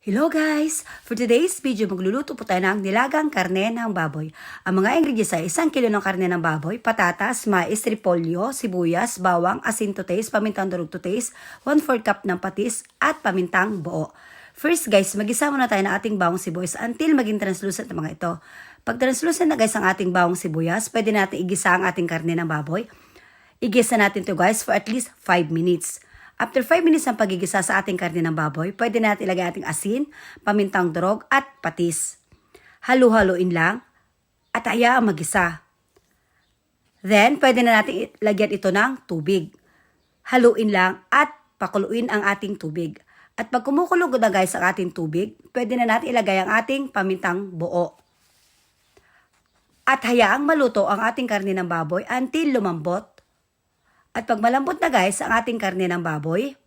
Hello guys! For today's video, magluluto po tayo ng nilagang karne ng baboy. Ang mga ingredients ay isang kilo ng karne ng baboy, patatas, mais, repolyo, sibuyas, bawang, asin to taste, pamintang durog to taste, 1-4 cup ng patis, at pamintang buo. First guys, magisa muna tayo ng ating bawang sibuyas until maging translucent ang mga ito. Pag translucent na guys ang ating bawang sibuyas, pwede natin igisa ang ating karne ng baboy. Igisa natin to guys for at least 5 minutes. After 5 minutes ng pagigisa sa ating karne ng baboy, pwede natin ilagay ating asin, pamintang durog at patis. Halu-haluin lang at hayaang magisa. Then, pwede na natin lagyan ito ng tubig. Haluin lang at pakuluin ang ating tubig. At pag kumukulo na guys ang ating tubig, pwede na natin ilagay ang ating pamintang buo. At hayaang maluto ang ating karne ng baboy until lumambot at pag malambot na guys ang ating karne ng baboy,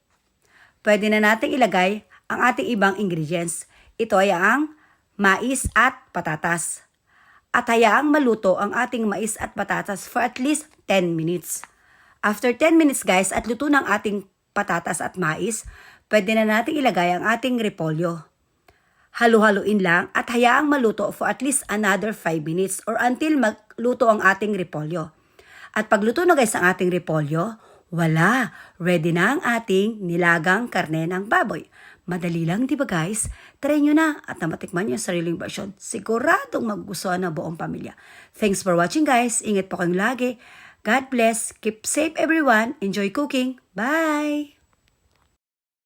pwede na natin ilagay ang ating ibang ingredients. Ito ay ang mais at patatas. At hayaang maluto ang ating mais at patatas for at least 10 minutes. After 10 minutes guys at luto ng ating patatas at mais, pwede na natin ilagay ang ating repolyo. Halu-haluin lang at hayaang maluto for at least another 5 minutes or until magluto ang ating repolyo. At pagluto na guys ang ating repolyo, wala, ready na ang ating nilagang karne ng baboy. Madali lang, di ba guys? Try nyo na at namatikman nyo yung sariling version. Siguradong magugustuhan ng buong pamilya. Thanks for watching guys. Ingat po kayong lagi. God bless. Keep safe everyone. Enjoy cooking. Bye!